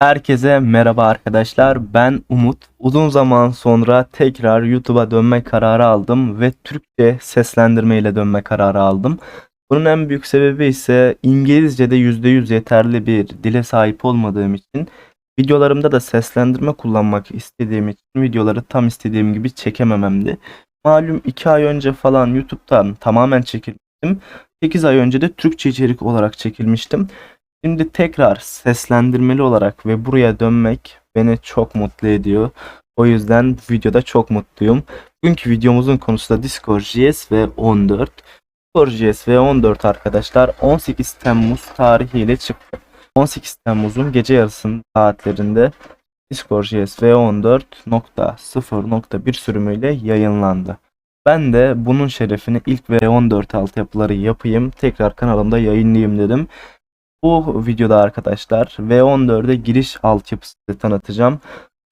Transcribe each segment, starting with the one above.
Herkese merhaba arkadaşlar. Ben Umut. Uzun zaman sonra tekrar YouTube'a dönme kararı aldım ve Türkçe seslendirme ile dönme kararı aldım. Bunun en büyük sebebi ise İngilizce'de %100 yeterli bir dile sahip olmadığım için videolarımda da seslendirme kullanmak istediğim için videoları tam istediğim gibi çekemememdi. Malum 2 ay önce falan YouTube'dan tamamen çekilmiştim. 8 ay önce de Türkçe içerik olarak çekilmiştim. Şimdi tekrar seslendirmeli olarak ve buraya dönmek beni çok mutlu ediyor. O yüzden videoda çok mutluyum. Bugünkü videomuzun konusu da Discord JS ve 14. Discord JS ve 14 arkadaşlar 18 Temmuz tarihiyle çıktı. 18 Temmuz'un gece yarısının saatlerinde Discord JS v 14.0.1 sürümüyle yayınlandı. Ben de bunun şerefine ilk V14 altyapıları yapayım. Tekrar kanalımda yayınlayayım dedim. Bu videoda arkadaşlar V14'e giriş altyapısı tanıtacağım.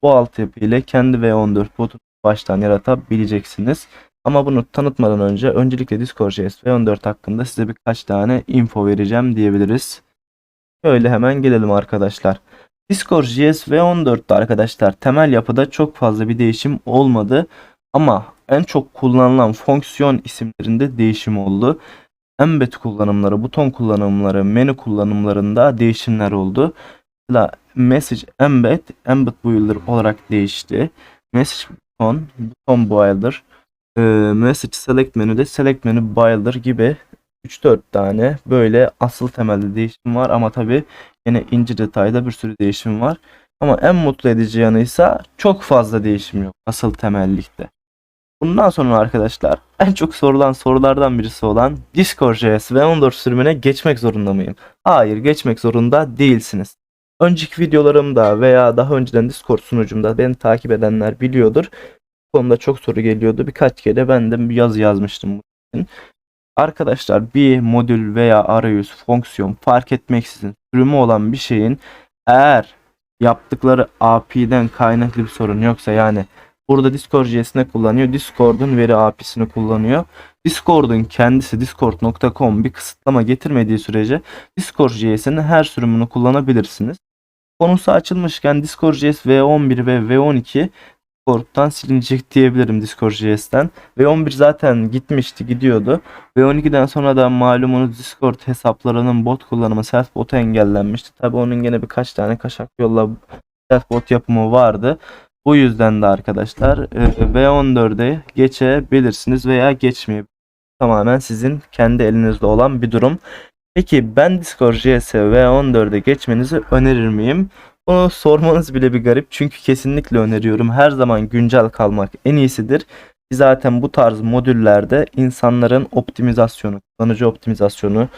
Bu altyapı ile kendi V14 botunu baştan yaratabileceksiniz. Ama bunu tanıtmadan önce öncelikle Discord.js V14 hakkında size birkaç tane info vereceğim diyebiliriz. Şöyle hemen gelelim arkadaşlar. Discord.js V14'te arkadaşlar temel yapıda çok fazla bir değişim olmadı. Ama en çok kullanılan fonksiyon isimlerinde değişim oldu embed kullanımları, buton kullanımları, menü kullanımlarında değişimler oldu. Mesela message embed, embed builder olarak değişti. Message buton, buton builder, e, message select menüde select menü builder gibi 3-4 tane böyle asıl temelde değişim var ama tabi yine ince detayda bir sürü değişim var. Ama en mutlu edici yanı ise çok fazla değişim yok asıl temellikte. Bundan sonra arkadaşlar en çok sorulan sorulardan birisi olan Discord.js ve 14 sürümüne geçmek zorunda mıyım? Hayır geçmek zorunda değilsiniz. Önceki videolarımda veya daha önceden Discord sunucumda beni takip edenler biliyordur. Bu konuda çok soru geliyordu. Birkaç kere ben de bir yazı yazmıştım. Arkadaşlar bir modül veya arayüz, fonksiyon fark etmeksizin sürümü olan bir şeyin eğer yaptıkları API'den kaynaklı bir sorun yoksa yani Burada Discord JS'ini kullanıyor. Discord'un veri API'sini kullanıyor. Discord'un kendisi discord.com bir kısıtlama getirmediği sürece Discord JS'inin her sürümünü kullanabilirsiniz. Konusu açılmışken Discord JS V11 ve V12 Discord'dan silinecek diyebilirim Discord JS'ten. V11 zaten gitmişti, gidiyordu. V12'den sonra da malumunuz Discord hesaplarının bot kullanımı self bot engellenmişti. Tabi onun gene birkaç tane kaşak yolla self bot yapımı vardı. Bu yüzden de arkadaşlar e, V14'e geçebilirsiniz veya geçmeyebilirsiniz. Tamamen sizin kendi elinizde olan bir durum. Peki ben Discord JS V14'e geçmenizi önerir miyim? Bunu sormanız bile bir garip çünkü kesinlikle öneriyorum. Her zaman güncel kalmak en iyisidir. Zaten bu tarz modüllerde insanların optimizasyonu, kullanıcı optimizasyonu,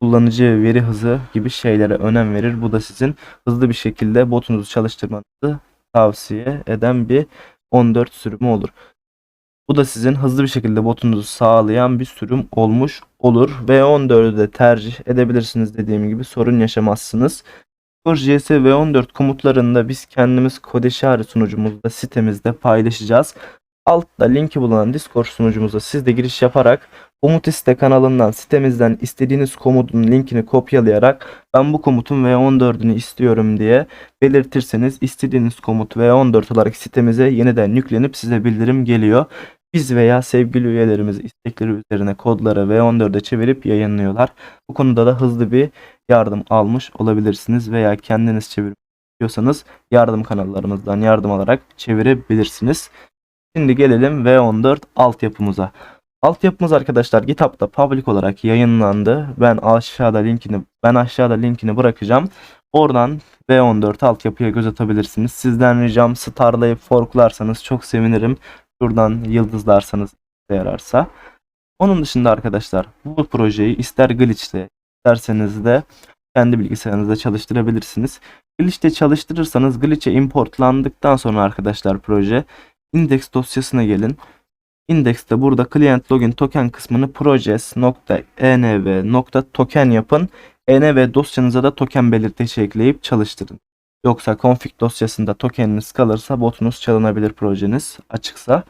kullanıcı veri hızı gibi şeylere önem verir. Bu da sizin hızlı bir şekilde botunuzu çalıştırmanızı tavsiye eden bir 14 sürümü olur. Bu da sizin hızlı bir şekilde botunuzu sağlayan bir sürüm olmuş olur. Ve 14'ü de tercih edebilirsiniz dediğim gibi sorun yaşamazsınız. JS V14 komutlarında biz kendimiz Kodeşari sunucumuzda sitemizde paylaşacağız. Altta linki bulunan Discord sunucumuza siz de giriş yaparak Umutiste kanalından sitemizden istediğiniz komutun linkini kopyalayarak ben bu komutun V14'ünü istiyorum diye belirtirseniz istediğiniz komut V14 olarak sitemize yeniden yüklenip size bildirim geliyor. Biz veya sevgili üyelerimiz istekleri üzerine kodları V14'e çevirip yayınlıyorlar. Bu konuda da hızlı bir yardım almış olabilirsiniz veya kendiniz çevirmek istiyorsanız yardım kanallarımızdan yardım alarak çevirebilirsiniz. Şimdi gelelim V14 altyapımıza. Altyapımız arkadaşlar GitHub'da public olarak yayınlandı. Ben aşağıda linkini ben aşağıda linkini bırakacağım. Oradan V14 altyapıya göz atabilirsiniz. Sizden ricam starlayıp forklarsanız çok sevinirim. Şuradan yıldızlarsanız yararsa. Onun dışında arkadaşlar bu projeyi ister glitch'te isterseniz de kendi bilgisayarınızda çalıştırabilirsiniz. Glitch'te çalıştırırsanız glitch'e importlandıktan sonra arkadaşlar proje index dosyasına gelin. Index'te burada client login token kısmını project.env.token yapın. env dosyanıza da token belirtisi ekleyip çalıştırın. Yoksa config dosyasında tokeniniz kalırsa botunuz çalınabilir projeniz açıksa.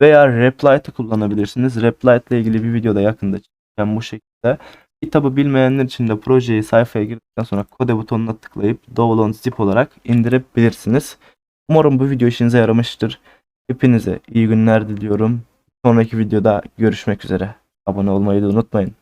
Veya Replite'ı kullanabilirsiniz. Replite ile ilgili bir videoda yakında çıkacağım bu şekilde. GitHub'ı bilmeyenler için de projeyi sayfaya girdikten sonra kode butonuna tıklayıp download zip olarak indirebilirsiniz. Umarım bu video işinize yaramıştır. Hepinize iyi günler diliyorum. Sonraki videoda görüşmek üzere. Abone olmayı da unutmayın.